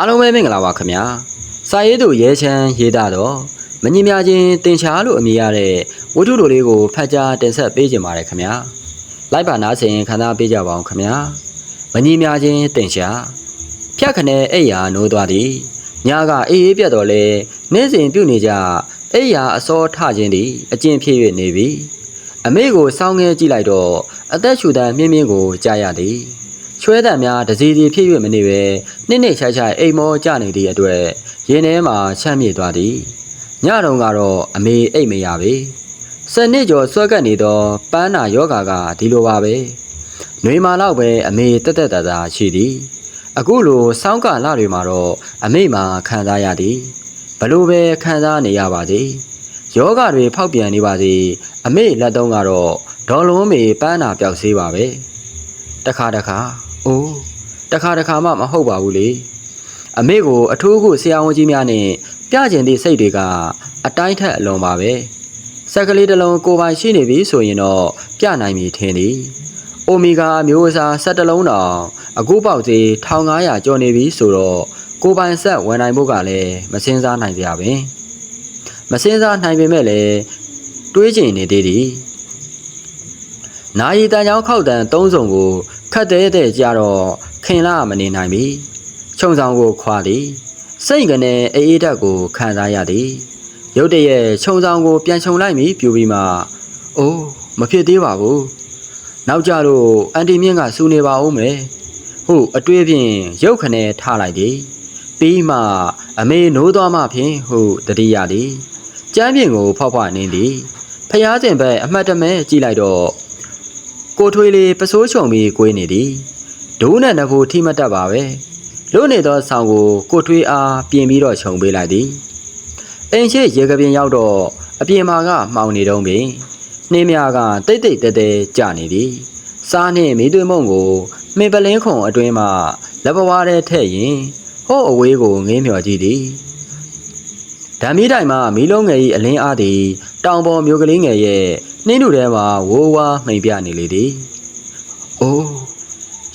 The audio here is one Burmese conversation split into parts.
အားလုံးပဲမင်္ဂလာပါခင်ဗျာစာရေးသူရဲချမ်းရေးသားတော့မငြင်းများချင်းတင်ချာလို့အမည်ရတဲ့ဝတ္ထုလိုလေးကိုဖတ်ကြားတင်ဆက်ပေးကြပါရခင်ဗျာလိုက်ပါနားဆင်ခံစားပေးကြပါအောင်ခင်ဗျာမငြင်းများချင်းတင်ချာဖြတ်ခနဲ့အိယာနိုးသွားသည်ညကအေးအေးပြတ်တော်လဲနေ့စဉ်ပြုတ်နေကြအိယာအစောထခြင်းသည်အကျင့်ဖြစ်၍နေပြီအမေကိုစောင်းငဲကြည့်လိုက်တော့အသက်ရှူတမ်းမြင်းမြင်းကိုကြားရသည် ချွဲတံများတစီစီဖြစ်၍မနေပဲနှစ်နှစ်ခြိုက်ခြိုက်အိမ်မောကြနေသည့်အတွက်ရင်ထဲမှာချမ်းမြေ့သွားသည်ညတုန်းကတော့အမေအိတ်မရပေစနစ်ကျော်ဆွဲကပ်နေသောပန်းနာယောဂါကဒီလိုပါပဲຫນွေမာတော့ပဲအမေတက်တက်တာတာရှိသည်အခုလိုစောင်းကလတွေမှာတော့အမေမှာခံစားရသည်ဘလို့ပဲခံစားနေရပါသည်ယောဂတွေဖောက်ပြန်နေပါစေအမေလက်သုံးကတော့ဒေါ်လုံးမေပန်းနာပျောက်စေးပါပဲတခါတခါ အိုးတခါတခါမှမဟုတ်ပါဘူးလေအမေကိုအထူးခုဆရာဝန်ကြီးများနဲ့ပြကျင်သည့်စိတ်တွေကအတိုင်းထက်အလွန်ပါပဲဆက်ကလေးတစ်လုံးကိုယ်ပိုင်ရှိနေပြီဆိုရင်တော့ပြနိုင်ပြီထင်သည်အိုမီဂါမျိုးအစားဆက်တစ်လုံးတောင်အခုပေါက်သေး1500ကျော်နေပြီဆိုတော့ကိုယ်ပိုင်ဆက်ဝန်နိုင်ဖို့ကလည်းမစင်းစားနိုင်ကြပါဘူးမစင်းစားနိုင်ပေမဲ့လည်းတွေးကျင်နေသေးသည်နာယီတန်ချောင်းခောက်တန်သုံးစုံကို ခတ်တဲ့တဲ့ကြတော့ခင်လာမနေနိုင်ပြီခြုံဆောင်ကိုခွာသည်စိတ်ကနေအေးအေးဓာတ်ကိုခံစားရသည်ရုတ်တရက်ခြုံဆောင်ကိုပြန်ခြုံလိုက်ပြီးပြူပြီးမှအိုးမဖြစ်သေးပါဘူးနောက်ကြလို့အန်တီမြင့်ကစူနေပါဦးမယ်ဟုတ်အတွေ့ဖြင့်ရုတ်ခနဲ့ထားလိုက်သည်ပြီးမှအမေနိုးသွားမှဖြင့်ဟုတတိယသည်ကျမ်းပြင်ကိုဖောက်ဖွားနေသည်ဖျားစင်ဘက်အမှတ်တမဲကြည့်လိုက်တော့ ကိုထွေးလေးပစိုးချုံပြီးကိုင်းနေသည်ဒိုးနဲ့နဖို့ထိမတ်တတ်ပါပဲလို့နေသောဆောင်းကိုကိုထွေးအားပြင်ပြီးတော့ခြုံပေးလိုက်သည်အိမ်ရှိရေကပြင်းရောက်တော့အပြင်မှာကမှောင်နေတော့ပင်နှင်းများကတိတ်တိတ်တဲတဲကျနေသည်စားနှင့်မိသွေးမုံကိုမင်ပလင်းခုံအတွင်းမှလက်ပဝါးထဲထည့်ရင်ဟိုးအဝေးကိုငင်းမြော်ကြည့်သည် ဓာမီတိုင်မှမီးလုံးငယ်၏အလင်းအားသည်တောင်ပေါ်မျိုးကလေးငယ်ရဲ့နှင်းတို့ထဲမှာဝိုးဝါးမှိန်ပြနေလေသည်။အိုး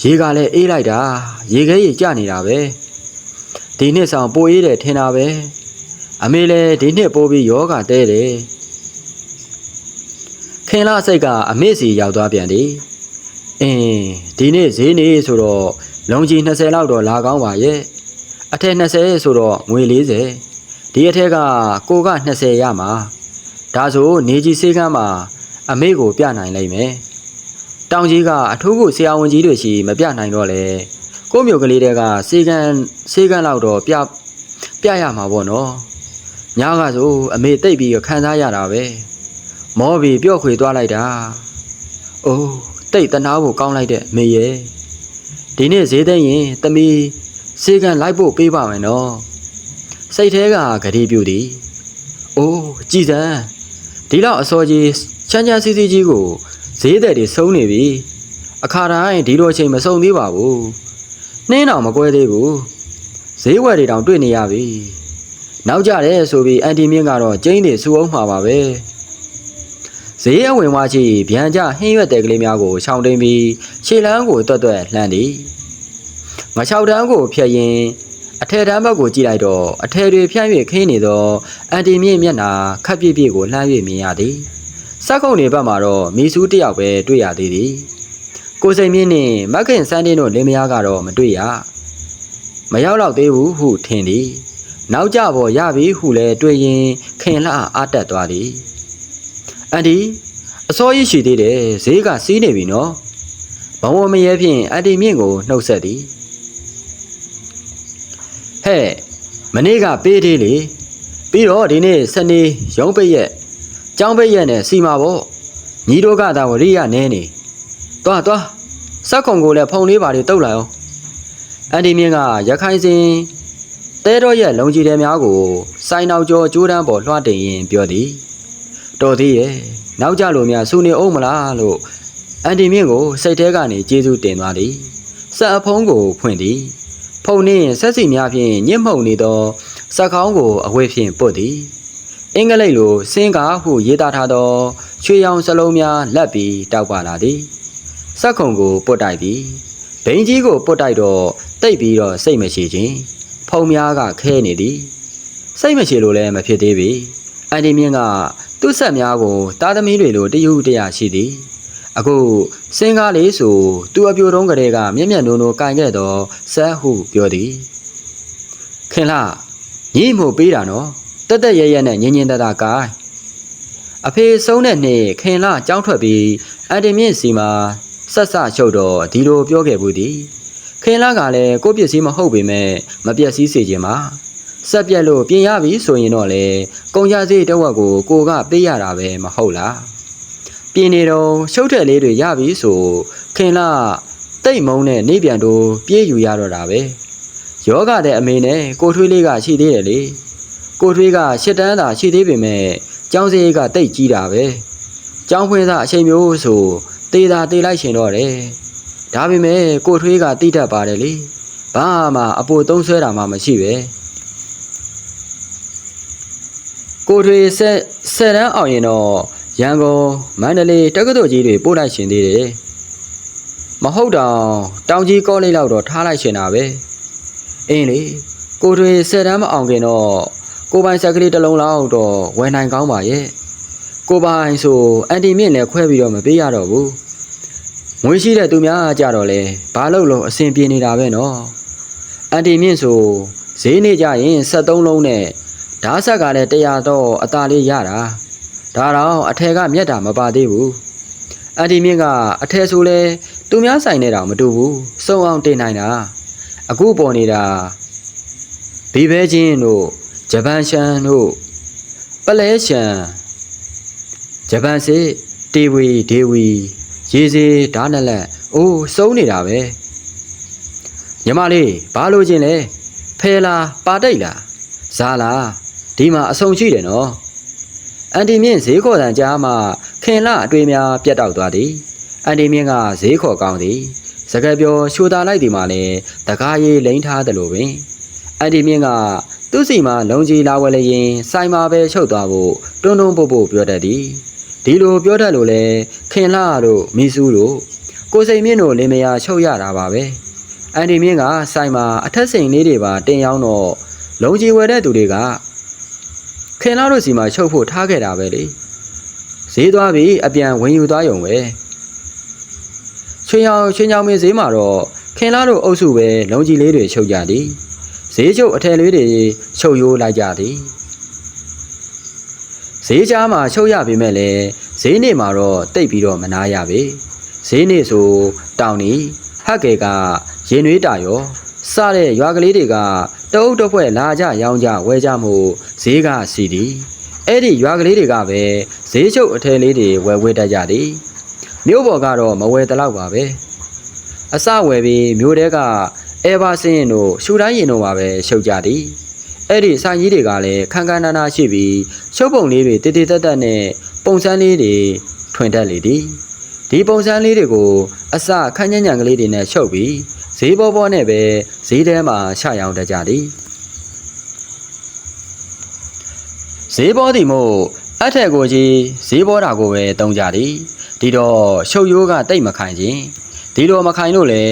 ရေကလည်းအေးလိုက်တာရေခဲရေကျနေတာပဲ။ဒီနှစ်ဆောင်ပိုအေးတယ်ထင်တာပဲ။အမေလည်းဒီနှစ်ပိုးပြီးယောဂတဲတယ်။ခင်လာစိတ်ကအမေစီရောက်သွားပြန်သည်။အင်းဒီနေ့ဈေးနေဆိုတော့လုံကြီး20လောက်တော့လာကောင်းပါရဲ့။အထက်20ဆိုတော့ငွေ40 ဒီအထက်ကကိုက20ရမှာ။ဒါဆိုနေကြီးစေးကမ်းမှာအမေကိုပြနိုင်လိမ့်မယ်။တောင်ကြီးကအထူးကိုဆရာဝန်ကြီးတွေရှိမပြနိုင်တော့လေ။ကိုမျိုးကလေးတွေကစေကန်းစေကန်းလောက်တော့ပြပြရမှာပေါ့နော်။ညာကဆိုအမေတိတ်ပြီးခံစားရတာပဲ။မောပြီးပြော့ခွေသွားလိုက်တာ။အိုးတိတ်တနာဖို့ကောင်းလိုက်တဲ့မေရဲ့။ဒီနေ့ဈေးသိမ်းရင်တမီစေကန်းလိုက်ဖို့ပေးပါမယ်နော်။ စိတ်ထဲကဂတိပြုသည်။အိုးကြည်စမ်းဒီလောက်အစောကြီးချမ်းချမ်းစီစီကြီးကိုဈေးတဲ့တွေစုံနေပြီအခါတိုင်းဒီလိုချိန်မစုံသေးပါဘူးနှင်းတော့မကွဲသေးဘူးဈေးဝယ်တွေတောင်တွေ့နေရပြီနောက်ကြတယ်ဆိုပြီးအန်တီမြင့်ကတော့ကျင်းတွေစူအောင်မှာပါပဲဈေးအဝင်ဝါချီဗျံကြဟင်းရွက်တဲ့ကလေးများကိုရှောင်းတိန်ပြီးခြေလန်းကိုတွတ်တွတ်လှမ်းသည်ငါချောက်တန်းကိုဖျက်ရင် အထက်တန်းဘက်ကိုကြည့်လိုက်တော့အထယ်တွေဖြန့်၍ခင်းနေသောအန်တီမြင့်မျက်နှာခပ်ပြည့်ပြည့်ကိုလှမ်း၍မြင်ရသည်စက်ကုံနေဘက်မှာတော့မီဆူးတစ်ယောက်ပဲတွေ့ရသေးသည်ကိုစိန်မြင့်နှင့်မက်ခင်စန်းတင်းတို့လင်းမယားကတော့မတွေ့ရမရောက်တော့သေးဘူးဟုထင်သည်နောက်ကြပေါ်ရပြီဟုလည်းတွေ့ရင်ခင်လှအားတက်သွားသည်အန်ဒီအစောကြီးရှိသေးတယ်ဈေးကစီးနေပြီနော်ဘဝမရဲဖြင့်အန်တီမြင့်ကိုနှုတ်ဆက်သည် ဟဲ့မနေ့ကပေးသေးလေပြီးတော့ဒီနေ့စနေရုံးပိတ်ရက်ကျောင်းပိတ်ရက်နဲ့စီမာပေါ့ညီတို့ကသာဝရိယနဲနေသွားသွားစက်ခုံကိုလည်းဖုံလေးပါတွေတုတ်လိုက်အောင်အန်ဒီမြင့်ကရခိုင်စင်တဲတော့ရဲ့လုံကြီးတယ်များကိုစိုင်းနောက်ကျော်ကျိုးတန်းပေါ်လွှတ်တင်ရင်ပြောသည်တော်သေးရဲ့နောက်ကြလို့များစူနေအောင်မလားလို့အန်ဒီမြင့်ကိုစိတ်ထဲကနေကျေးဇူးတင်သွားသည်စက်အဖုံးကိုဖွင့်သည် ဖုန်နှင့်ဆက်စီများဖြင့်ညှစ်မှုန်နေသောစက်ခေါင်းကိုအဝေးဖြင့်ပုတ်သည်အင်္ဂလိပ်လိုစင်ကာဟုရေးသားထားသောချွေရောင်စလုံးများလက်ပြီးတောက်ပါလာသည်စက်ခုံကိုပုတ်တိုက်သည်ဘိန်းကြီးကိုပုတ်တိုက်တော့တိတ်ပြီးတော့စိတ်မရှိခြင်းဖဖုံများကခဲနေသည်စိတ်မရှိလို့လည်းမဖြစ်သေးပြီအန်ဒီမြင့်ကသူ့ဆက်များကိုတာသမီတွေလိုတယူတရရှိသည် အခုစင်ကားလေးဆိုသူအပြိုတုံးကလေးကမျက်မျက်နိုးနိုးကင်ခဲ့တော့ဆက်ဟုပြောသည်ခင်လာညီမို့ပေးတာနော်တက်တက်ရဲရဲနဲ့ညင်ညင်တတကိုင်အဖေဆုံးတဲ့နေ့ခင်လာကြောင်းထွက်ပြီးအန်ဒီမြင့်စီမှာဆက်ဆရှုပ်တော့ဒီလိုပြောခဲ့ဘူးသည်ခင်လာကလည်းကိုယ့်ပစ္စည်းမဟုတ်ပေမဲ့မပြက်စီးစေခြင်းမှာဆက်ပြက်လို့ပြင်ရပြီဆိုရင်တော့လေကုန်ကြစည်တစ်ဝက်ကိုကိုကပေးရတာပဲမဟုတ်လား ပြင်နေတော့ရှုပ်တဲ့လေးတွေရပြီဆိုခင်လာတိတ်မုံနဲ့နေပြန်တို့ပြေးယူရတော့တာပဲယောဂတဲ့အမေနဲ့ကိုထွေးလေးကရှိသေးတယ်လေကိုထွေးကရှစ်တန်းသာရှိသေးပေမဲ့ကျောင်းစရိတ်ကတိတ်ကြီးတာပဲကျောင်းဖွင့်သားအချိန်မျိုးဆိုတေးသာတေးလိုက်ရှင်တော့တယ်ဒါပေမဲ့ကိုထွေးကတိတတ်ပါတယ်လေဘာမှအပိုသုံးဆွဲတာမှမရှိပဲကိုထွေးဆက်ဆက်တန်းအောင်ရင်တော့ ရန်ကုန်မန္တလေးတက္ကသိုလ်ကြီးတွေပို့လိုက်ရှင်သေးတယ်မဟုတ်တော့တောင်ကြီးကောလိပ်လောက်တော့ထားလိုက်ရှင်တာပဲအင်းလေကိုထွေးဆက်တန်းမအောင်ခင်တော့ကိုပိုင်ဆက်ကလေးတစ်လုံးလောက်တော့ဝယ်နိုင်ကောင်းပါရဲ့ကိုပိုင်ဆိုအန်တီမြင့်နဲ့ခွဲပြီးတော့မပေးရတော့ဘူးငွေရှိတဲ့သူများကြတော့လေဘာလို့လို့အဆင်ပြေနေတာပဲနော်အန်တီမြင့်ဆိုဈေးနေကြရင်73လုံးနဲ့ဓာတ်ဆက်ကလည်း100တော့အသာလေးရတာ ဒါတော့အထက်ကမြက်တာမပါသေးဘူးအန်တီမြင့်ကအထက်ဆိုလဲသူများဆိုင်နေတာမတူဘူးစုံအောင်တင်နိုင်တာအခုပေါ်နေတာဘီဘဲချင်းတို့ဂျပန်ရှန်တို့ပလဲရှန်ဂျပန်စစ်တေဝီဒေဝီရေစီဓာနလက်အိုးစုံနေတာပဲညီမလေးဘာလို့ချင်းလဲဖဲလားပါတိတ်လားဇာလားဒီမှာအဆုံရှိတယ်နော် အန်တီမြင့်ဈေးခေါ်တန်ကြားမှခင်လအတွေ့များပြတ်တောက်သွားသည်အန်တီမြင့်ကဈေးခေါ်ကောင်းသည်စကပြောရှိုတာလိုက်ဒီမှာလဲတကားရေးလိန်ထားတယ်လို့ပင်အန်တီမြင့်ကသူ့စီမှာလုံကြီးလာဝဲလျင်စိုင်မှာပဲချုပ်သွားဖို့တွန်းတွန်းပို့ပို့ပြောတတ်သည်ဒီလိုပြောတတ်လို့လဲခင်လာတို့မီစုတို့ကိုစိန်မြင့်တို့လင်မယာချုပ်ရတာပါပဲအန်ဒီမြင့်ကစိုင်မှာအထက်စိန်လေးတွေပါတင်ရောက်တော့လုံကြီးဝဲတဲ့သူတွေက ခင်လာတို့စီမှာချုပ်ဖို့ထားခဲ့တာပဲလေဈေးသွားပြီးအပြန်ဝင်ယူသွားရုံပဲချွေရောင်ချွေချောင်မင်းဈေးမှာတော့ခင်လာတို့အုပ်စုပဲလုံကြီးလေးတွေချုပ်ကြသည်ဈေးချုပ်အထယ်လေးတွေချုပ်ရိုးလိုက်ကြသည်ဈေးကြားမှာချုပ်ရပေမဲ့လည်းဈေးနေ့မှာတော့တိတ်ပြီးတော့မနာရပေဈေးနေ့ဆိုတောင်နီဟက်ကဲကရင်နွေးတာရော စတဲ့ရွာကလေးတွေကတအုပ်တစ်ဖွဲ့လာကြရောင်းကြဝဲကြမှုဈေးကစီသည်အဲ့ဒီရွာကလေးတွေကပဲဈေးချုပ်အထယ်လေးတွေဝယ်ဝဲတတ်ကြသည်မြို့ပေါ်ကတော့မဝယ်တလောက်ပါပဲအစဝယ်ပြီးမြို့တဲကအဲဘာစင်းရင်တို့ရှူတိုင်းရင်တို့ပါပဲရှုပ်ကြသည်အဲ့ဒီဆိုင်ကြီးတွေကလည်းခန်းခန်းနာနာရှိပြီးရှုပ်ပုံလေးတွေတည်တည်တက်တက်နဲ့ပုံစံလေးတွေထွင်တတ်လေသည် ဒီပုံစံလေးတွေကိုအစခန်းညံ့ညံ့ကလေးတွေနဲ့ရှုပ်ပြီးဈေးပေါ်ပေါ်နဲ့ပဲဈေးထဲမှာချရောင်းတတ်ကြသည်ဈေးပေါ်သည်မို့အထက်ကိုကြီးဈေးပေါ်တာကိုပဲတုံးကြသည်ဒီတော့ရှုပ်ရိုးကတိတ်မခိုင်ခြင်းဒီလိုမခိုင်လို့လေ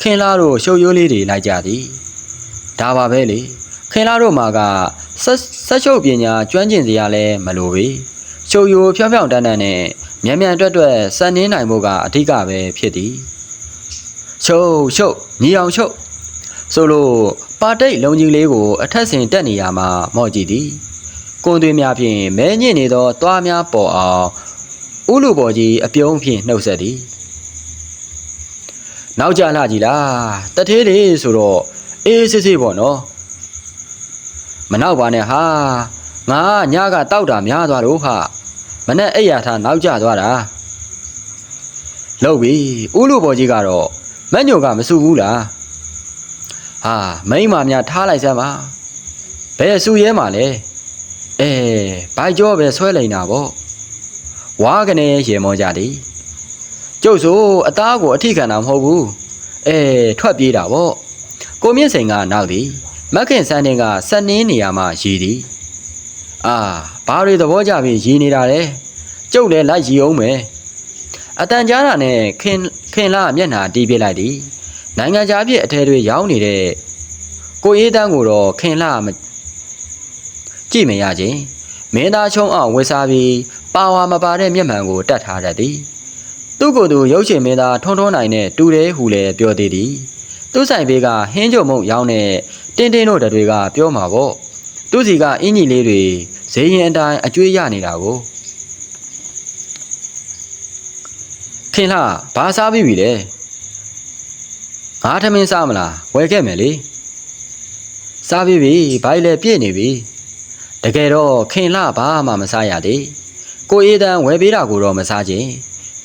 ခင်လာတို့ရှုပ်ရိုးလေးတွေလိုက်ကြသည်ဒါပါပဲလေခင်လာတို့မှာကဆက်ဆက်ချုပ်ပညာကျွမ်းကျင်စရာလဲမလိုပေရှုပ်ရိုးဖြောင်းဖြောင်းတန်းတန်းနဲ့ မြန်မြန်တွက်တွက်စံနှင်းနိုင်မှုကအဓိကပဲဖြစ်သည်ရှုပ်ရှုပ်ညီအောင်ရှုပ်ဆိုလို့ပါတိတ်လုံကြီးလေးကိုအထက်ဆင်တက်နေရမှာမော့ကြည့်သည်ကိုယ်သွေးများဖြင့်မဲညစ်နေသောသွားများပေါ်အောင်ဥလူပေါ်ကြီးအပြုံးဖြင့်နှုတ်ဆက်သည်နောက်ကြလှကြည်လားတထေးလေးဆိုတော့အေးစစ်စစ်ပေါ့နော်မနောက်ပါနဲ့ဟာငါညကတောက်တာများသွားတော့ဟာ မနဲ့အိယာထားနောက်ကျသွားတာလောက်ပြီဥလူပေါ်ကြီးကတော့မက်ညိုကမဆူဘူးလားဟာမိန်းမများထားလိုက်စမ်းပါဘယ်ဆူရဲမှာလဲအဲဘိုက်ကြောပဲဆွဲလိန်တာပေါ့ဝါကနေရေမောကြသည်ကျုပ်ဆိုအသားကိုအထိခံတာမဟုတ်ဘူးအဲထွက်ပြေးတာပေါ့ကိုမြင့်စိန်ကနောက်သည်မက်ခင်ဆန်းတင်ကဆက်နင်းနေရမှရည်သည် အာဘာတွေသဘောကျပြီးရည်နေတာလဲကျုပ်လည်းလိုက်ရည်အောင်မယ်အတန်ကြားတာနဲ့ခင်ခင်လာမျက်နှာတီးပြလိုက်သည်နိုင်ငံခြားပြည်အထဲတွေရောင်းနေတဲ့ကိုအေးတန်းကိုတော့ခင်လှမကြည့်မရခြင်းမင်းသားချုံအောင်ဝစ်စားပြီးပါဝါမပါတဲ့မျက်မှန်ကိုတတ်ထားတတ်သည်သူ့ကိုယ်သူရုပ်ရှင်မင်းသားထုံထုံနိုင်နဲ့တူတယ်ဟူလည်းပြောသေးသည်သူ့ဆိုင်ဘေးကဟင်းကြုံမုံရောင်းတဲ့တင်းတင်းတို့တွေကပြောမှာပေါ့ သူ့စီကအင်ကြီးလေးတွေဈေးရင်အတိုင်းအကျွေးရနေတာကိုခင်လှဘာစားပြီးပြီလဲငါထမင်းစားမလားဝယ်ခဲ့မယ်လေစားပြီးပြီဘိုက်လည်းပြည့်နေပြီတကယ်တော့ခင်လှဘာမှမစားရသေးကိုအေးတန်းဝယ်ပေးတာကိုတော့မစားခြင်း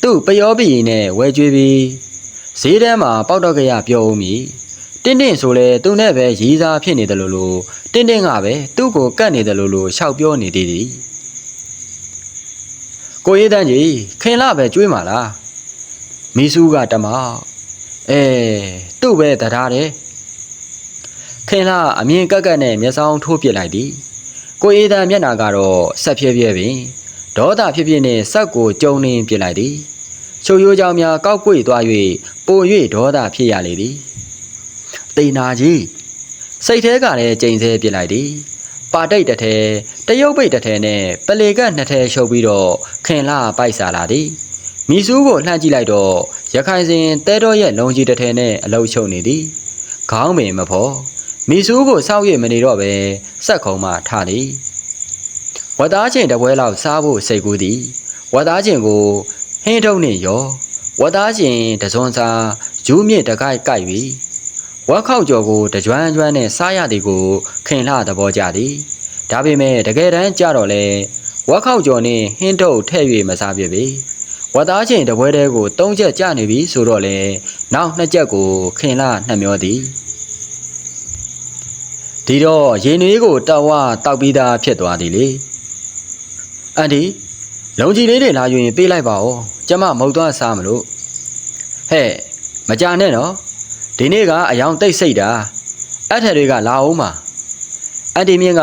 သူ့ပျောပီနဲ့ဝယ်ကြွေးပြီးဈေးထဲမှာပေါက်တော့ကြရပြောဦးမည် တင်းတင်းဆိုလဲသူနဲ့ပဲရီးစားဖြစ်နေတယ်လို့လို့တင်းတင်းကပဲသူ့ကိုကတ်နေတယ်လို့လို့ရှောက်ပြောနေသေးသည်ကိုအေးတန်းကြီးခင်လှပဲကြွေးမှာလားမီဆူးကတမောက်အဲသူ့ပဲတရားတယ်ခင်လှအမြင်ကက်ကက်နဲ့မျက်စောင်းထိုးပစ်လိုက်သည်ကိုအေးတန်းမျက်နာကတော့ဆက်ဖြဲဖြဲပင်ဒေါသဖြစ်ဖြစ်နဲ့ဆက်ကိုကြုံနေပစ်လိုက်သည်ချုပ်ရိုးကြောင်များကောက်ကွေ့သွား၍ပို၍ဒေါသဖြစ်ရလေသည် တိန်နာကြီးစိတ်แท้ကလည်းကြိမ်ဆဲပစ်လိုက်သည်ပါတိတ်တစ်ထဲတရုတ်ပိတ်တစ်ထဲနဲ့ပလေကနှစ်ထဲရှုပ်ပြီးတော့ခင်လာပိုက်စားလာသည်မိစူးကိုလှမ်းကြည့်လိုက်တော့ရခိုင်စင်တဲတော်ရဲ့လုံကြီးတစ်ထဲနဲ့အလုံးချုပ်နေသည်ခေါင်းပင်မဖော်မိစူးကိုစောက်ရမနေတော့ပဲစက်ခုံမှထသည်ဝတ်သားချင်းတပွဲလောက်စားဖို့စိတ်ကူးသည်ဝတ်သားချင်းကိုဟင်းထုံးနှင့်ရောဝတ်သားချင်းတစွန်စာဂျူးမြင့်တကိုက်ကိုက်၍ ဝက်ခောက်ကျော်ကိုတကြွမ်းကြွမ်းနဲ့စားရသည်ကိုခင်လှသဘောကျသည်ဒါပေမဲ့တကယ်တမ်းကြတော့လေဝက်ခောက်ကျော်နှင့်ဟင်းထုပ်ထဲ့၍မစားပြပေဝတ်သားချင်းတပွဲတဲကို၃ချက်ကျနေပြီဆိုတော့လေနောက်နှစ်ချက်ကိုခင်လှနှမျောသည်ဒီတော့ရင်နွေးကိုတောက်ဝတောက်ပြီးသားဖြစ်သွားသည်လေအန်ဒီလုံကြီးလေးတွေလာယူရင်ပေးလိုက်ပါဦးကျမမဟုတ်သွားစားမလို့ဟဲ့မကြနဲ့နော် ဒီနေ့ကအယောင်တိတ်စိတ်တာအဲ့ထက်တွေကလာအောင်ပါအန်တီမြင့်က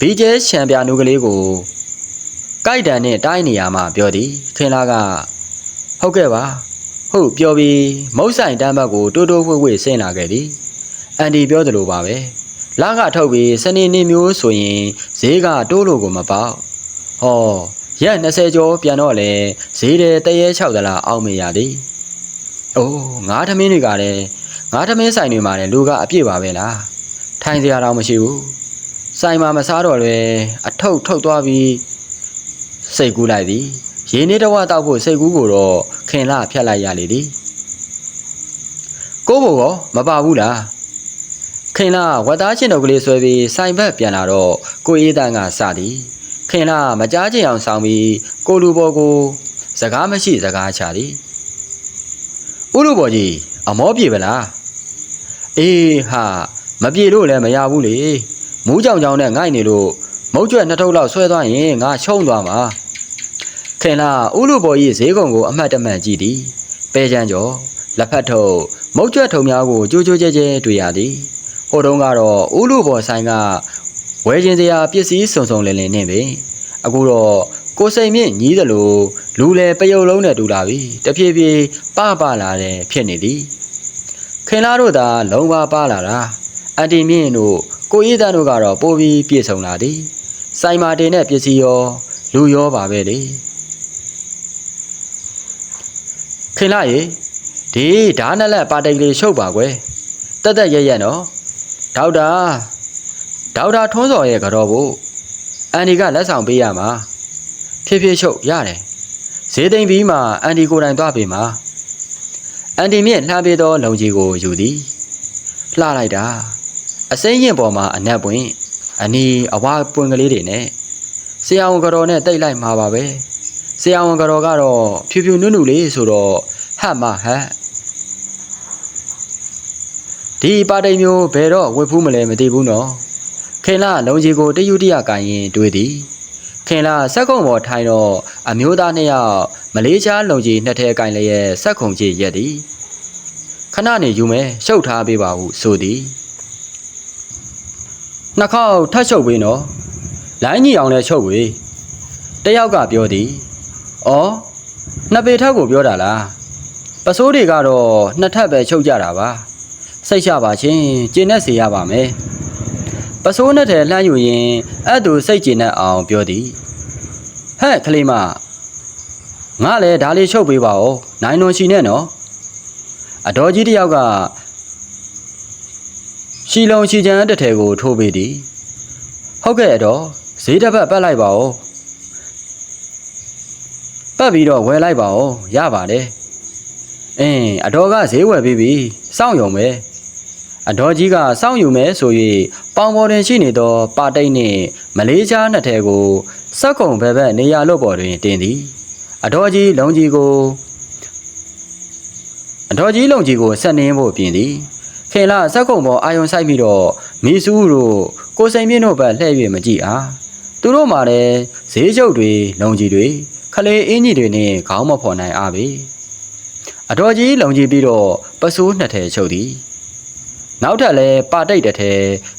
ဘီကျဲချန်ပြနုကလေးကိုကြိုက်တန်နဲ့တိုင်းနေရမှာပြောသည်ခင်လာကဟုတ်ကဲ့ပါဟုတ်ပြောပြီးမုတ်ဆိုင်တမ်းဘက်ကိုတိုးတိုးဝှေ့ဝှေ့ဆင်းလာခဲ့သည်အန်တီပြောသလိုပါပဲလာကထုတ်ပြီးစနေနေ့မျိုးဆိုရင်ဈေးကတိုးလို့ကိုမပေါက်ဟောရက်20ကျော်ပြန်တော့လေဈေးတယ်တရေ6ဒလာအောက်မေရသည်။ အိုးငါးထမင်းတွေကလည်းငါးထမင်းဆိုင်တွေမှာလည်းလူကအပြည့်ပါပဲလား။ထိုင်စရာတော့မရှိဘူး။ဆိုင်မှာမစားတော့လွယ်အထုပ်ထုတ်သွားပြီးစိတ်ကူးလိုက်သည်။ရေနေတဝတောက်ဖို့စိတ်ကူးကိုတော့ခင်လာဖြတ်လိုက်ရလေသည်။ကိုဘိုကောမပါဘူးလား။ခင်လာဝတ်သားချင်းတော်ကလေးဆွဲပြီးဆိုင်ဘက်ပြန်လာတော့ကိုအေးတန်းကစသည်။ခင်လာမကြားချင်အောင်ဆောင်ပြီးကိုလူဘော်ကိုစကားမရှိစကားချသည် ဥလူဘော်ကြီးအမောပြေပလားအေးဟာမပြေလို့လည်းမရဘူးလေမူးကြောင်ကြောင်နဲ့ငိုက်နေလို့မုတ်ကျွတ်နှစ်ထုပ်လောက်ဆွဲသွားရင်ငါချုံသွားမှာခင်လာဥလူဘော်ကြီးဈေးကုံကိုအမှတ်တမဲ့ကြည့်သည်ပဲချမ်းကျော်လက်ဖက်ထုတ်မုတ်ကျွတ်ထုံများကိုကြိုးကြိုးကျဲကျဲတွေ့ရသည်ဟိုတုန်းကတော့ဥလူဘော်ဆိုင်ကဝယ်ခြင်းစရာပစ္စည်းစုံစုံလင်လင်နဲ့ပဲအခုတော့ ကိုစိန်မြင့်ညီးသလိုလူလေပယုတ်လုံးနဲ့တူလာပြီတဖြည်းဖြည်းပပလာတယ်ဖြစ်နေသည်ခင်လာတို့သာလုံးပါပါလာတာအန်တီမြင့်တို့ကိုအေးသားတို့ကတော့ပိုးပြီးပြည့်စုံလာသည်စိုင်မာတင်တဲ့ပစ္စည်းရောလူရောပါပဲလေခင်လာရေဒီဓာတ်နဲ့လက်ပါတိတ်လေးရှုပ်ပါကွယ်တက်တက်ရက်ရက်နော်ဒေါက်တာဒေါက်တာထွန်းစော်ရဲ့ကတော့ဘူးအန်ဒီကလက်ဆောင်ပေးရမှာ ဖြည်းဖြည်းချုပ်ရတယ်ဈေးသိမ့်ပြီးမှအန်ဒီကိုယ်တိုင်သွားပေးမှာအန်ဒီမြင့်လှမ်းပေးသောလုံကြီးကိုယူသည်လှလိုက်တာအစိမ့်ရင်ပေါ်မှာအနက်ပွင့်အနီအဝါပွင့်ကလေးတွေနဲ့ဆရာဝန်ကတော်နဲ့တိတ်လိုက်မှာပါပဲဆရာဝန်ကတော်ကတော့ဖြူဖြူနုနုလေးဆိုတော့ဟတ်မဟတ်ဒီပါတိန်မျိုးဘယ်တော့ဝတ်ဖူးမလဲမသိဘူးနော်ခင်လာလုံကြီးကိုတယူတရကိုင်ရင်တွေးသည် ခင်လာစက်ကုံပေါ်ထိုင်တော့အမျိုးသားနှစ်ယောက်မလေးရှားလုံကြီးနှစ်ထဲကိုင်လျက်စက်ခုံကြီးရက်သည်ခဏနေယူမယ်ရှုပ်ထားပေးပါဟုဆိုသည်နှစ်ခေါက်ထပ်ရှုပ်ပေးနော်လိုင်းကြီးအောင်လည်းချုပ်ဝေးတယောက်ကပြောသည်ဩနှစ်ပေထက်ကိုပြောတာလားပစိုးတွေကတော့နှစ်ထပ်ပဲချုပ်ကြတာပါစိတ်ချပါချင်းကျင့်နဲ့စေရပါမယ် ပစိုးနဲ့ထဲလှမ်းယူရင်အဲ့သူစိတ်ကျဉ်နဲ့အောင်ပြောသည်ဟဲ့ကလေးမငါလည်းဒါလေးချုပ်ပေးပါဦးနိုင်လွန်ရှိနဲ့နော်အတော်ကြီးတယောက်ကရှီလုံရှီချမ်းတစ်ထည်ကိုထိုးပေးသည်ဟုတ်ကဲ့အတော်ဈေးတစ်ပတ်ပတ်လိုက်ပါဦးပတ်ပြီးတော့ဝယ်လိုက်ပါဦးရပါတယ်အင်းအတော်ကဈေးဝယ်ပြီးပြီစောင့်ရုံပဲ အတော်ကြီးကစောင့်ယူမယ်ဆို၍ပေါင်ပေါ်တွင်ရှိနေသော ပါတိတ်နှင့်မလေးရှားနှစ်ထည်ကိုစက်ကုံဘက်ဘက်နေရာလွတ်ပေါ်တွင်တင်သည်အတော်ကြီးလုံကြီးကိုအတော်ကြီးလုံကြီးကိုဆက်နှင်းဖို့ပြင်သည်ခင်လာစက်ကုံပေါ်အာယုံဆိုင်ပြီးတော့မီစုတို့ကိုစိန်မြင့်တို့ဘက်လှည့်၍မကြည့်အားသူတို့မှလည်းဈေးကျုပ်တွေလုံကြီးတွေခလေးအင်းကြီးတွေနဲ့ခေါင်းမဖော်နိုင်အားပဲအတော်ကြီးလုံကြီးပြီးတော့ပစိုးနှစ်ထည်ချုပ်သည် နောက်ထပ်လည်းပါတိတ်တစ်ထဲ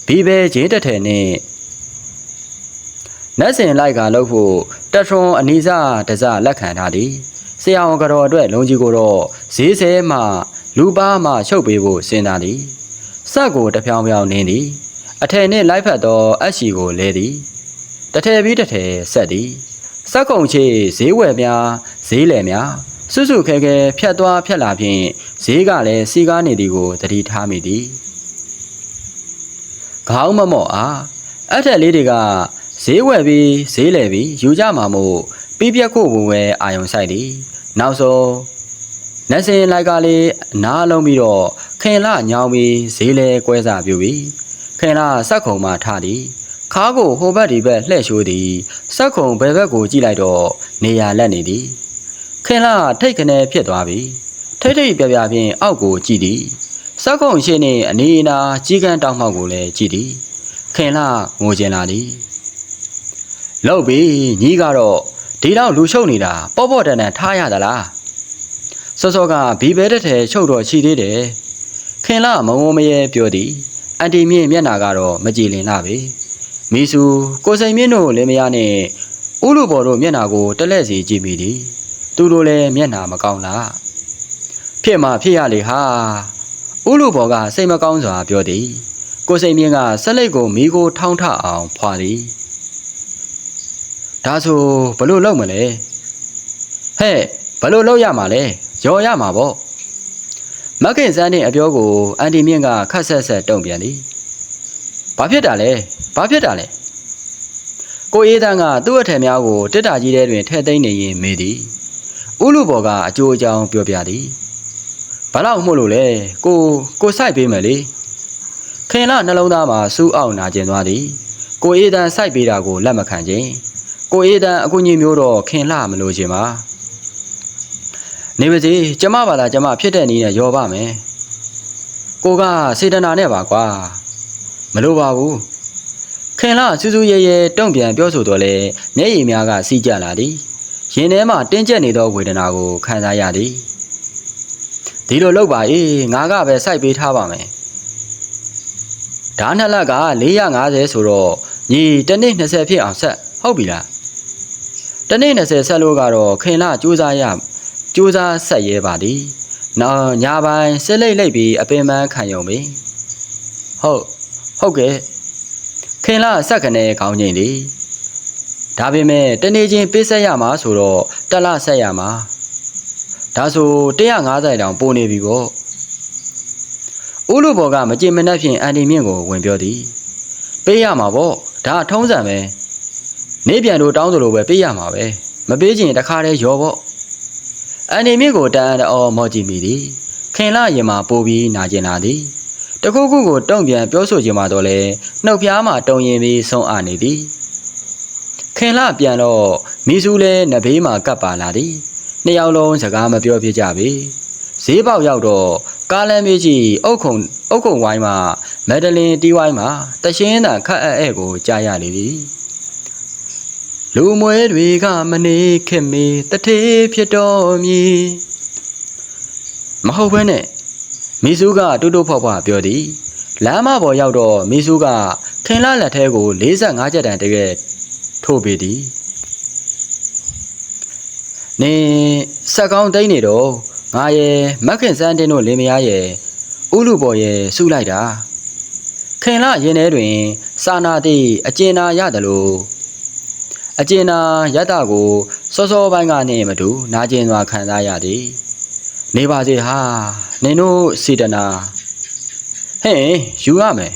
ဘီဘဲဂျင်းတစ်ထဲနဲ့နတ်စင်လိုက်ကလို့ဖို့တက်ထွန်အနီးစားတစလက်ခံထားသည်ဆရာဝန်ကတော့အတွက်လုံကြီးကိုတော့ဈေးဆဲမှလူပါမှချုပ်ပေးဖို့စဉ်းစားသည်စက်ကိုတဖြောင်ဖြောင်နင်းသည်အထည်နှင့်လိုက်ဖက်သောအက်ရှီကိုလဲသည်တစ်ထည်ပြီးတစ်ထည်ဆက်သည်စက်ကုံချေဈေးဝယ်များဈေးလယ်များစွစုခဲခဲဖြတ်သွားဖြတ်လာဖြင့်ဈေးကလည်းစီကားနေသည်ကိုသတိထားမိသည် ခေါင်းမမော့အားအဲ့ထက်လေးတွေကဈေးဝယ်ပြီးဈေးလဲပြီးယူကြမှာမို့ပြီးပြက်ဖို့ဝင်ဝဲအာယုံဆိုင်သည်နောက်ဆုံးနတ်စင်လိုက်ကလေးအနားလုံးပြီးတော့ခင်လာညောင်းပြီးဈေးလဲကွဲစားပြူပြီးခင်လာစက်ခုံမှထသည်ခါးကိုဟိုဘက်ဒီဘက်လှဲ့ရှိုးသည်စက်ခုံဘယ်ဘက်ကိုကြည့်လိုက်တော့နေရာလက်နေသည်ခင်လာထိတ်ခနဲဖြစ်သွားပြီထိတ်ထိတ်ပြပြဖြင့်အောက်ကိုကြည့်သည် စက်ကုံရှိနေအနေအနာကြီးကန်းတောက်မှောက်ကိုလည်းကြည့်သည်ခင်လာငိုကျင်လာသည်လောက်ပြီညီကတော့ဒီတော့လူရှုပ်နေတာပေါ့ပေါ့တန်တန်ထားရသလားစောစောကဘီဘဲတစ်ထဲချုပ်တော့ချီသေးတယ်ခင်လာမုံမုံမရဲပြောသည်အန်တီမြင့်မျက်နာကတော့မကြည်လင်လာပဲမီစုကိုစိန်မြင့်တို့လင်မယားနဲ့ဥလူဘော်တို့မျက်နာကိုတက်လက်စီကြည့်မိသည်သူတို့လည်းမျက်နာမကောင်းလားဖြစ်မှဖြစ်ရလေဟာ ဥလူဘော်ကစိတ်မကောင်းစွာပြောသည်ကိုစိန်မြင့်ကဆက်လက်ကိုမိကိုထောင်းထအောင်ဖွာသည်ဒါဆိုဘလို့လုပ်မလဲဟဲ့ဘလို့လုပ်ရမှာလဲရော်ရမှာပေါ့မက်ခင်စန်းတဲ့အပြောကိုအန်တီမြင့်ကခက်ဆက်ဆက်တုံ့ပြန်သည်ဘာဖြစ်တာလဲဘာဖြစ်တာလဲကိုအေးတန်းကသူ့အထည်များကိုတစ်တာကြီးထဲတွင်ထဲ့သိမ်းနေရင်မေးသည်ဥလူဘော်ကအကျိုးအကြောင်းပြောပြသည် ဘာလို့မို့လို့လဲကိုကိုစိုက်ပေးမယ်လေခင်လာနှလုံးသားမှာစူးအောင်နာကျင်သွားသည်ကိုအေးတန်စိုက်ပေးတာကိုလက်မခံခြင်းကိုအေးတန်အကူကြီးမျိုးတော့ခင်လာမလို့ခြင်းပါနေပါစေကျမပါလားကျမဖြစ်တဲ့နည်းနဲ့ရောပါမယ်ကိုကစေတနာနဲ့ပါကွာမလို့ပါဘူးခင်လာစူးစူးရဲရဲတုံ့ပြန်ပြောဆိုတော့လေမျက်ရည်များကစီးကြလာသည်ရင်ထဲမှာတင်းကျပ်နေသောဝေဒနာကိုခံစားရသည် ဒီလိုလုပ်ပါအေးငါကပဲစိုက်ပေးထားပါမယ်ဓာတ်နှစ်လက်က450ဆိုတော့ညီတစ်နေ့20ဖြစ်အောင်ဆက်ဟုတ်ပြီလားတစ်နေ့20ဆက်လို့ကတော့ခင်လာစူးစမ်းရစူးစမ်းဆက်ရဲပါသည်နော်ညာပိုင်းစစ်လိတ်လိတ်ပြီးအပင်ပန်းခံရုံပဲဟုတ်ဟုတ်ကဲ့ခင်လာဆက်ကနေခေါင်းငိမ့်သည်ဒါပေမဲ့တနေ့ချင်းပေးဆက်ရမှာဆိုတော့တစ်လဆက်ရမှာ ဒါဆို150တောင်ပိုနေပြီပေါ့ဥလူဘော်ကမကြင်မနှက်ဖြင့်အန်တီမြင့်ကိုဝင်ပြောသည်ပေးရမှာပေါ့ဒါထုံးစံပဲနေပြန်တို့တောင်းသလိုပဲပေးရမှာပဲမပေးချင်တခါတည်းရောပေါ့အန်တီမြင့်ကိုတန်အော်မော့ကြည့်မိသည်ခင်လာရင်မှာပိုးပြီးနာကျင်လာသည်တခုခုကိုတုံ့ပြန်ပြောဆိုခြင်းမှတော့လေနှုတ်ဖျားမှတုံရင်ပြီးဆုံးအနေသည်ခင်လာပြန်တော့မိစုလဲနဘေးမှာကပ်ပါလာသည် နှစ်ယောက်လုံးစကားမပြောဖြစ်ကြပြီဈေးပေါက်ရောက်တော့ကားလမ်းမေးကြီးအုတ်ခုံအုတ်ခုံဝိုင်းမှာမက်ဒလင်တီးဝိုင်းမှာတရှင်းတန်ခတ်အဲ့ကိုကြားရလေသည်လူမွဲတွေကမနေခင်မေတထေးဖြစ်တော်မည်မဟုတ်ဘဲနဲ့မီစုကတူတူဖောက်ဖွားပြောသည်လမ်းမပေါ်ရောက်တော့မီစုကခင်လာလက်ထဲကို45ချက်တန်တကယ်ထိုးပေးသည် နင်ဆက်ကောင်းတိတ်နေတော့ငါရဲ့မက်ခင်စန်းတင်းတို့လင်မယားရဲ့ဥလူပေါ်ရဲ့စုလိုက်တာခင်လရင်ထဲတွင် စာနာသည့်အကျဉ်းနာရတယ်လို့အကျဉ်းနာရတ္တကိုစောစောပိုင်းကနှင့်မတူနာကျင်စွာခံစားရသည် နေပါစေဟာနင်တို့စေတနာဟဲ့ယူရမယ်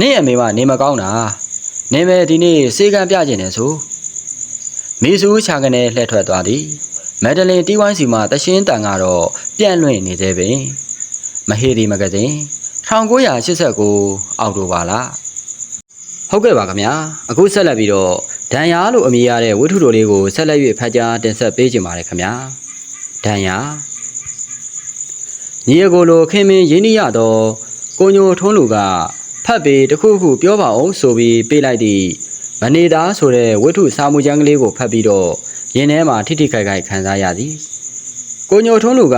နင့်ရဲ့မိမနေမကောင်းတာနင်ပဲဒီနေ့စေကံပြခြင်းနဲ့ဆိုမိစုချာကနေလှည့်ထွက်သွားသည် မက်ဒလင်တီးဝိုင်းစီမှတရှင်းတန်ကတော့ပြန့်လွင့်နေသေးပင်မဟေဒီမဂဇင်း1989အောက်တိုဘာလဟုတ်ကဲ့ပါခင်ဗျာအခုဆက်လက်ပြီးတော့ဒံယာလို့အမည်ရတဲ့ဝိထုတော်လေးကိုဆက်လက်၍ဖတ်ကြားတင်ဆက်ပေးကြပါရခင်ဗျာဒံယာညီအကိုလိုခင်မင်းရင်းနှီးရသောကိုညိုထုံးလူကဖတ်ပြီးတခုခုပြောပါအောင်ဆိုပြီးပေးလိုက်သည့်မနေသားဆိုတဲ့ဝိထုစာမှုကျမ်းကလေးကိုဖတ်ပြီးတော့ ရင်ထဲမှာထိထိခိုက်ခိုက်ခံစားရသည်ကိုညိုထုံးလူက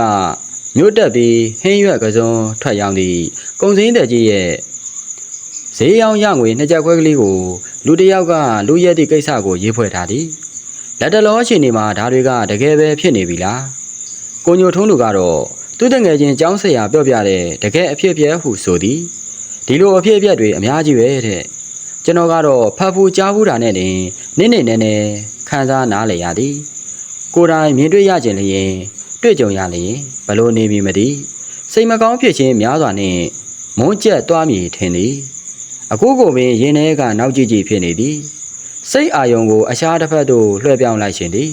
မြို့တက်ပြီးဟင်းရွက်ကစုံထွက်ရောက်သည့်ကုံစင်းတဲ့ကြီးရဲ့ဈေးရောင်းရငွေနှစ်ချက်ခွဲကလေးကိုလူတစ်ယောက်ကလူရက်သည့်ကိစ္စကိုရေးဖွဲ့ထားသည်လက်တလောအချိန်ဒီမှာဒါတွေကတကယ်ပဲဖြစ်နေပြီလားကိုညိုထုံးလူကတော့သူ့တငယ်ချင်းចောင်းဆရာပြောပြတဲ့တကယ်အဖြစ်အပျက်ဟုဆိုသည်ဒီလိုအဖြစ်အပျက်တွေအများကြီးပဲတဲ့ကျွန်တော်ကတော့ဖတ်ဖို့ကြားဘူးတာနဲ့တင်နည်းနည်းနဲနဲ ခံစားနားလည်ရသည်ကိုယ်တိုင်မြင်တွေ့ရခြင်းလျင်တွေ့ကြုံရလျင်ဘလို့နေပြီမသိစိတ်မကောင်းဖြစ်ခြင်းများစွာနှင့်မုန်းကျက်သွားမည်ထင်သည်အခုကိုပင်ရင်ထဲကနောက်ကြည့်ကြည့်ဖြစ်နေသည်စိတ်အာယုံကိုအရှားတစ်ဖက်သို့လွှဲပြောင်းလိုက်ခြင်းသည်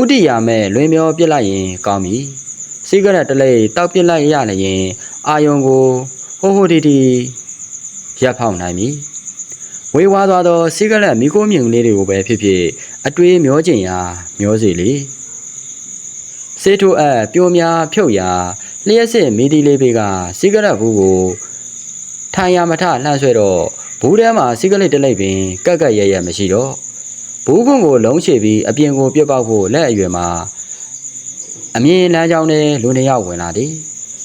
ဥတီယာမဲ့လွင်မျောပြစ်လိုက်ရင်ကောင်းမည်စိဂရက်တလေးတောက်ပစ်လိုက်ရလျင်အာယုံကိုဟိုဟိုတီတီရပ်ဖောက်နိုင်မည်ဝေဝါးသွားသောစိဂရက်မိခိုးမြင်လေးတွေကိုပဲဖြစ်ဖြစ် အတွေးမျောကျင်ရာမျောစီလေစေထိုအပ်ပြိုများဖြုတ်ရာလျှက်စစ်မီဒီလေးပေကစိဂရက်ဘူးကိုထိုင်ရမထလှမ်းဆွဲတော့ဘူးထဲမှာစိဂရက်တစ်လိုက်ပင်ကက်ကက်ရဲရဲမရှိတော့ဘူးကွန်ကိုလုံးချပြီးအပြင်ကိုပြစ်ပေါက်ဖို့လက်အရွယ်မှာအမြင်လမ်းကြောင်းနဲ့လူနှစ်ယောက်ဝင်လာသည်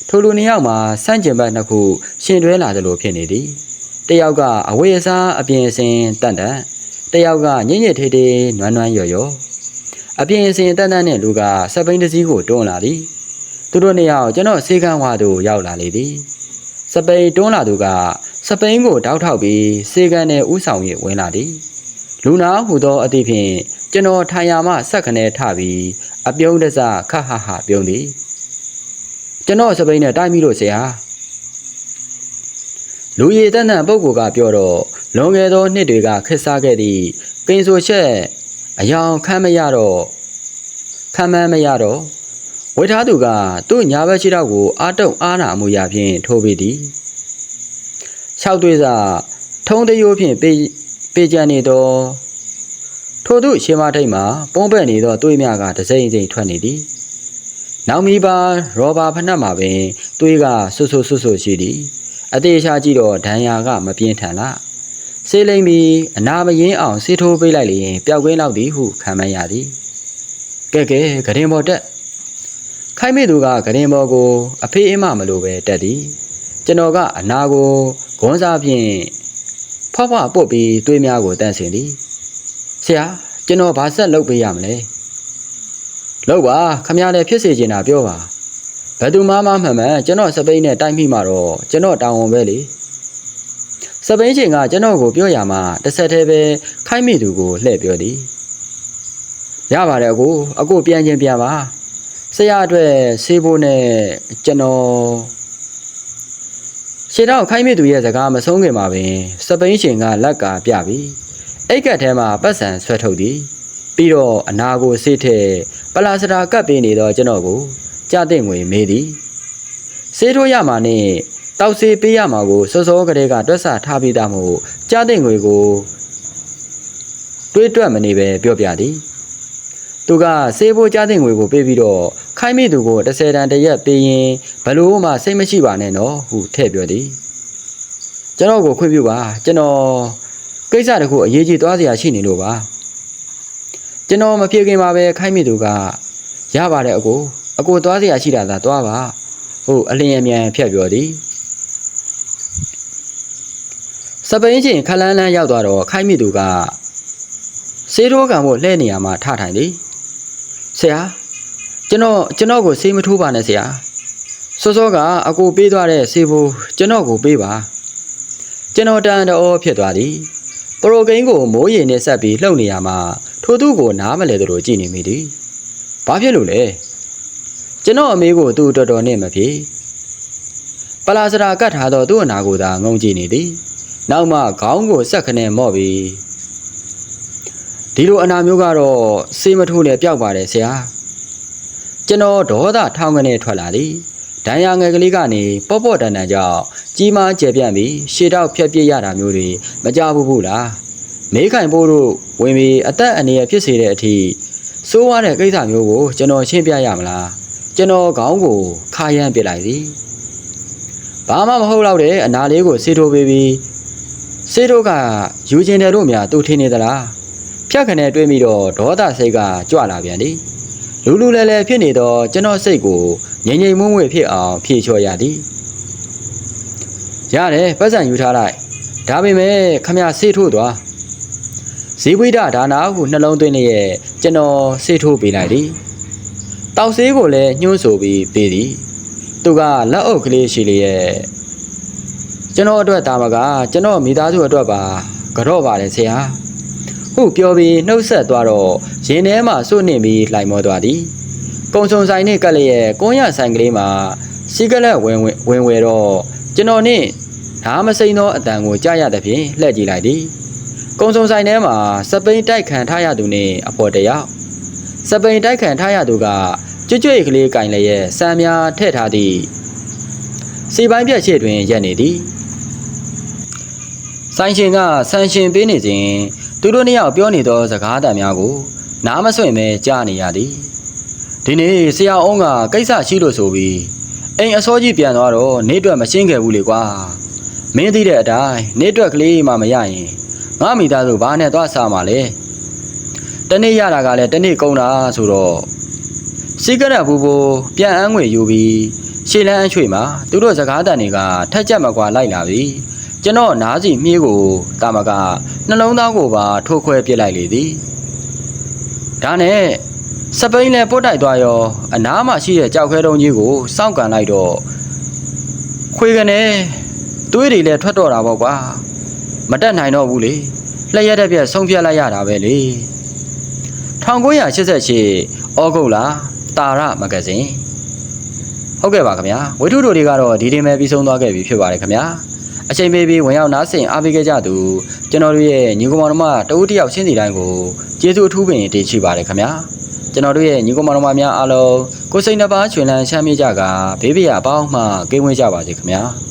ထိုလူနှစ်ယောက်မှာစန့်ကျင်ဘက်နှစ်ခုရှင်တွဲလာသလိုဖြစ်နေသည်တယောက်ကအဝေးအစားအပြင်အစင်တန်တန် တယောက်ကညင်ညစ်ထေးထေးနွမ်းနွမ်းရော်ရော်အပြင်အစင်တန်တန်နဲ့လူကစပိန်တစ်စီးကိုတွန်းလာသည်သူတို့နှစ်ယောက်ကျွန်တော်စေကန်းဝါသို့ရောက်လာလေသည်စပိန်တွန်းလာသူကစပိန်ကိုတောက်ထောက်ပြီးစေကန်းနဲ့ဥဆောင်၍ဝင်လာသည်လူနာဟူသောအသည့်ဖြင့်ကျွန်တော်ထိုင်ရာမှဆက်ခနဲထပြီးအပြုံးတစခဟဟပြုံးသည်ကျွန်တော်စပိန်နဲ့တိုက်မိလို့ဆရာလူရည်တန်းတန်းပုဂ္ဂိုလ်ကပြောတော့ လွန်ခဲ့သောနှစ်တွေကခက်စားခဲ့သည့်ကင်ဆိုချက်အယောင်ခံမရတော့ခံမမရတော့ဝေထားသူကသူ့ညာဘက်ရှိတော့ကိုအာတုံအားနာမှုရဖြင့်ထိုးပေးသည်၆သွေးစာထုံးတရိုးဖြင့်ပေးပေးကြနေသောထို့သူရှင်မထိတ်မှာပုံးပဲ့နေသောတွေးများကတစိမ့်စိမ့်ထွက်နေသည်နောက်မီပါရောဘာဖနက်မှာပင်တွေးကဆွဆွဆွဆွရှိသည်အသေးချာကြည့်တော့ဒဏ်ရာကမပြင်းထန်လား ဆေးလိမ့်ပြီးအနာမရင်အောင်ဆေးထိုးပေးလိုက်လျင်ပျောက်ကင်းလောက်သည်ဟုခံမှန်းရသည်ကဲကဲဂရင်ပေါ်တက်ခိုင်းမိသူကဂရင်ပေါ်ကို အဖေးအမမလိုပဲတက်သည်ကျွန်တော်ကအနာကိုဂွန်းစားဖြင့်ဖွားဖွားပုတ်ပြီးတွေးများကိုတန့်စင်သည်ဆရာကျွန်တော်ဘာဆက်လုပ်ပေးရမလဲလုပ်ပါခမရလည်းဖြစ်စေချင်တာပြောပါဘယ်သူမှမမှန်မှန်ကျွန်တော်စပိန်နဲ့တိုက်မိမှာတော့ကျွန်တော်တောင်းဝန်ပဲလေစ ပိန်ချင်းကကျွန်တော်ကိုပြောရမှာတစ်ဆက်တည်းပဲခိုင်းမိသူကိုလှည့်ပြောသည်ရပါတယ်အကိုအကိုပြန်ချင်းပြန်ပါဆရာအတွက်ဆေးဖို့နဲ့ကျွန်တော်ရှင်းတော့ခိုင်းမိသူရဲ့စကားမဆုံးခင်မှာပင်စပိန်ရှင်ကလက်ကပြပြီးအိတ်ကက်ထဲမှာပတ်စံဆွဲထုတ်သည်ပြီးတော့အနာကိုဆေးထဲပလာစတာကပ်ပေးနေတော့ကျွန်တော်ကိုကြတဲ့ငွေမေးသည်ဆေးထိုးရမှာနဲ့ တောက်ဆေးပေးရမှာကိုစောစောကလေးကတွက်ဆထားပြီးသားမို့ကြတဲ့ငွေကိုတွေးတွက်မနေပဲပြောပြသည်သူကဆေးဖို့ကြတဲ့ငွေကိုပေးပြီးတော့ခိုင်းမိသူကို30တန်တရက်ပေးရင်ဘလို့မှစိတ်မရှိပါနဲ့နော်ဟုထည့်ပြောသည်ကျွန်တော်ကိုခွင့်ပြုပါကျွန်တော်ကိစ္စတခုအရေးကြီးသွားစရာရှိနေလို့ပါကျွန်တော်မဖြစ်ခင်မှာပဲခိုင်းမိသူကရပါတယ်အကိုအကိုသွားစရာရှိတာသာသွားပါဟုတ်အလင်းအမြန်ဖြတ်ပြောသည် စပိန်ချင်းခလန်းလန်းရောက်သွားတော့ခိုင်းမိသူကဆေးထိုးကံဖို့လှဲနေရမှာထထိုင်သည်ဆရာကျွန်တော်ကျွန်တော်ကိုဆေးမထိုးပါနဲ့ဆရာစောစောကအကိုပေးသွားတဲ့စေဖို့ကျွန်တော်ကိုပေးပါကျွန်တော်တန်တော်ဖြစ်သွားသည်ပရိုဂိန်းကိုမိုးရင်နဲ့ဆက်ပြီးလှုပ်နေရမှာထိုသူကိုနားမလဲသလိုကြည့်နေမိသည်ဘာဖြစ်လို့လဲကျွန်တော်အမေကိုသူတော်တော်နဲ့မဖြစ်ပလာစရာကတ်ထားတော့သူ့အနာကိုသာငုံကြည့်နေသည် နောက်မှခေါင်းကိုဆက်ခနဲ့မော့ပြီးဒီလိုအနာမျိုးကတော့စေးမထိုးနဲ့ပျောက်ပါတယ်ဆရာကျွန်တော်ဒေါသထောင်ကနေထွက်လာသည်ဒဏ်ရာငယ်ကလေးကနေပေါ့ပေါ့တန်တန်ကြောင့်ကြီးမားကျယ်ပြန့်ပြီးရှေတောက်ဖြတ်ပြစ်ရတာမျိုးတွေမကြဘူးဘူးလားမေးခိုင်ဖို့တို့ဝင်ပြီးအသက်အန္တရာယ်ဖြစ်စေတဲ့အထိစိုးရတဲ့ကိစ္စမျိုးကိုကျွန်တော်ရှင်းပြရမလားကျွန်တော်ခေါင်းကိုခါရမ်းပစ်လိုက်သည်ဘာမှမဟုတ်တော့တဲ့အနာလေးကိုစေးထိုးပေးပြီး စေးထိုးကယူကျင်တယ်တို့များသူထင်နေသလားဖြတ်ခနဲ့တွေးပြီးတော့ဒေါသစိတ်ကကြွလာပြန်သည်လူလူလဲလဲဖြစ်နေတော့ကျွန်တော်စိတ်ကိုငြိမ်ငြိမ်မွေ့မွေ့ဖြစ်အောင်ဖြေချော်ရသည်ရတယ်ပတ်စံယူထားလိုက်ဒါပေမဲ့ခမရစေးထိုးသွားဇီဝိဒဒါနာဟုနှလုံးသွင်းလျက်ကျွန်တော်စေးထိုးပေးလိုက်သည်တောက်ဆေးကိုလည်းညှိုးဆိုပြီးပေးသည်သူကလက်အုပ်ကလေးရှိလျက် ကျွန်တော်အတွက်တာမကကျွန်တော်မိသားစုအတွက်ပါကြော့ပါတယ်ဆရာဟုပြောပြီးနှုတ်ဆက်သွားတော့ရင်ထဲမှာစွန့်နှင်ပြီးလှိုင်မောသွားသည်ကုံစုံဆိုင်နဲ့ကပ်လျက်ကွန်းရဆိုင်ကလေးမှာစီကလက်ဝင်ဝင်ဝင်ဝဲတော့ကျွန်တော်နဲ့ဓာမစိန်သောအတန်ကိုကြားရသဖြင့်လှည့်ကြည့်လိုက်သည်ကုံစုံဆိုင်ထဲမှာစပိန်တိုက်ခံထားရသူနဲ့အဖော်တယောက်စပိန်တိုက်ခံထားရသူကကြွကြွကလေးကင်လျက်စံများထည့်ထားသည့်စီပိုင်းပြက်ရှိတွင်ရက်နေသည် ဆိုင်ရှင်ကဆန်ရှင်ပေးနေစဉ်သူတို့နှစ်ယောက်ပြောနေသောစကားသံများကိုနားမဆွင့်ပဲကြားနေရသည်ဒီနေ့ဆရာအုံးကကိစ္စရှိလို့ဆိုပြီးအိမ်အစောကြီးပြန်သွားတော့နေအတွက်မရှင်းခဲ့ဘူးလေကွာမင်းသိတဲ့အတိုင်းနေအတွက်ကလေးမှမရရင်ငါမိသားစုဘာနဲ့သွားစားမှာလဲတနေ့ရတာကလည်းတနေ့ကုန်တာဆိုတော့စီကရက်ဘူဘူပြန်အန်းငွေယူပြီးရှေ့လန်းအချွေမှာသူတို့စကားတန်တွေကထက်ချက်မကွာလိုက်လာပြီ ကျွန်တော်နားစီမြီးကိုတာမကနှလုံးသားကိုပါထိုးခွဲပစ်လိုက်လေသည်ဒါနဲ့စပိန်လည်းပုတ်တိုက်သွားရောအနားမှာရှိတဲ့ကြောက်ခဲတုံးကြီးကိုစောင့်ကန်လိုက်တော့ခွေကနေသွေးတွေလည်းထွက်တော့တာပေါ့ကွာမတက်နိုင်တော့ဘူးလေလျှက်ရက်တဲ့ပြက်ဆုံးဖြတ်လိုက်ရတာပဲလေ1988ဩဂုတ်လတာရမဂဇင်းဟုတ်ကဲ့ပါခင်ဗျာဝိထုတို့တွေကတော့ဒီတင်မဲ့ပြီးဆုံးသွားခဲ့ပြီဖြစ်ပါတယ်ခင်ဗျာ အချိန်ပေးပြီးဝင်ရောက်နားဆင်အားပေးခဲ့ကြသူကျွန်တော်တို့ရဲ့ညီကောင်မတော်မတဦးတယောက်ရှင်းစီတိုင်းကိုကျေးဇူးအထူးပင်တင်ရှိပါတယ်ခင်ဗျာကျွန်တော်တို့ရဲ့ညီကောင်မတော်မများအားလုံးကိုစိတ်နှပါချွင်လန်းချမ်းမြေ့ကြကဘေးပရာအပေါင်းမှကင်းဝေးကြပါစေခင်ဗျာ။